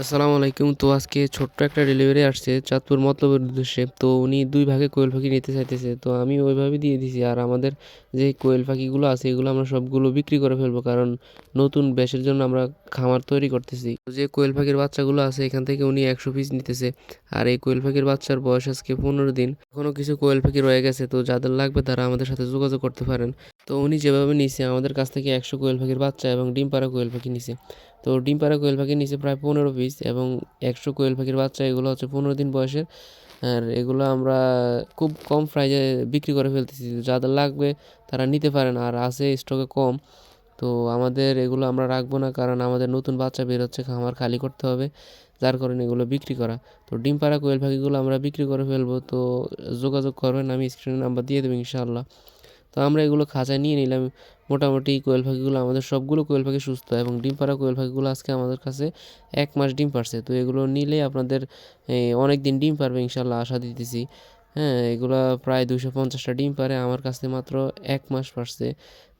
আসসালামু আলাইকুম। তো আজকে ছোট্ট একটা ডেলিভারি আসছে চাঁদপুর মতলবের উদ্দেশ্যে। তো উনি দুই ভাগে কোয়েল পাখি নিতে চাইতেছে। তো আমি ওইভাবে দিয়ে দিছি। আর আমাদের যে কোয়েল পাখিগুলো আছে, এগুলো আমরা সবগুলো বিক্রি করে ফেলব। কারণ নতুন ব্যাসের জন্য আমরা খামার তৈরি করতেছি। তো যে কোয়েল পাখির বাচ্চাগুলো আছে, এখান থেকে উনি একশো পিস নিতেছে। আর এই কোয়েল পাখির বাচ্চার বয়স আজকে পনেরো দিন। এখনও কিছু কোয়েল পাখি রয়ে গেছে। তো যাদের লাগবে তারা আমাদের সাথে যোগাযোগ করতে পারেন। তো উনি যেভাবে নিছে, আমাদের কাছ থেকে একশো কোয়েল পাখির বাচ্চা এবং ডিম পাড়া কোয়েল পাখি নিছে। তো ডিম পাড়া কোয়েল পাখির নিচে প্রায় পনেরো পিস এবং একশো কোয়েল পাখির বাচ্চা, এগুলো হচ্ছে পনেরো দিন বয়সের। আর এগুলো আমরা খুব কম প্রাইজে বিক্রি করে ফেলতেছি। যাদের লাগবে তারা নিতে পারেন আর আছে স্টকে কম। তো আমাদের এগুলো আমরা রাখব না কারণ আমাদের নতুন বাচ্চা বের হচ্ছে, খামার খালি করতে হবে। যার কারণে এগুলো বিক্রি করা। তো ডিম পাড়া কোয়েল পাখিগুলো আমরা বিক্রি করে ফেলব। তো যোগাযোগ করবেন, আমি স্ক্রিনে নাম্বার দিয়ে দেবো ইনশাআল্লাহ। তো আমরা এগুলো খাঁচায় নিয়ে নিলাম। মোটামুটি কোয়েল পাখিগুলো আমাদের সবগুলো কোয়েল পাখি সুস্থ এবং ডিম পাড়া কোয়েল পাখিগুলো আজকে আমাদের কাছে এক মাস ডিম পারছে তো এগুলো নিলে আপনাদের অনেক দিন ডিম পারবে ইনশাল্লাহ আশা দিতেছি। হ্যাঁ এগুলো প্রায় দুশো পঞ্চাশটা ডিম পারে আমার কাছে মাত্র এক মাস পারছে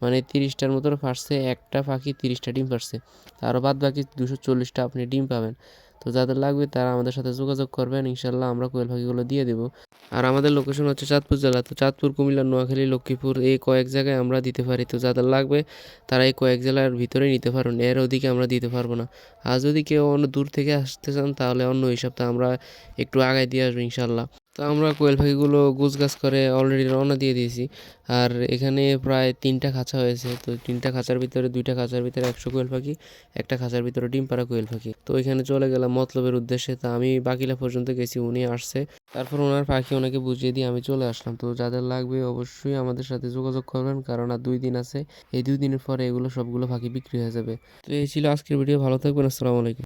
মানে তিরিশটার মতো পারছে একটা পাখি তিরিশটা ডিম পারছে আরও বাদ বাকি দুশো চল্লিশটা আপনি ডিম পাবেন। তো যাদের লাগবে তারা আমাদের সাথে যোগাযোগ করবেন ইনশাল্লাহ আমরা কোয়েল পাখিগুলো দিয়ে দেবো। আর আমাদের লোকেশন হচ্ছে চাঁদপুর জেলা, তো চাঁদপুর, কুমিল্লা, নোয়াখালী, লক্ষ্মীপুর এই কয়েক জায়গায় আমরা দিতে পারি। তো যাদের লাগবে তারা এই কয়েক জেলার ভিতরে নিতে পারবেন এর ওদিকে আমরা দিতে পারব না। আর যদি কেউ অন্য দূর থেকে আসতে চান তাহলে অন্য হিসাবটা আমরা একটু আগায় দিয়ে আসব ইনশাল্লাহ তো আমরা কোয়েল পাখিগুলো গাছ করে অলরেডি রওনা দিয়ে দিয়েছি। আর এখানে প্রায় তিনটা খাঁচা হয়েছে। তো তিনটা খাঁচার ভিতরে, দুইটা খাঁচার ভিতরে একশো কোয়েল পাখি, একটা খাঁচার ভিতরে ডিম পাড়া কোয়েল পাখি। তো এখানে চলে গেলাম মতলবের উদ্দেশ্যে। তা আমি বাকিলা পর্যন্ত গেছি, উনি আসছে। তারপর ওনার পাখি ওনাকে বুঝিয়ে দিয়ে আমি চলে আসলাম। তো যাদের লাগবে অবশ্যই আমাদের সাথে যোগাযোগ করবেন, কারণ আর দুই দিন আছে। এই দুই দিনের পরে এগুলো সবগুলো পাখি বিক্রি হয়ে যাবে। তো এই ছিল আজকের ভিডিও। ভালো থাকবেন, আসসালামু আলাইকুম।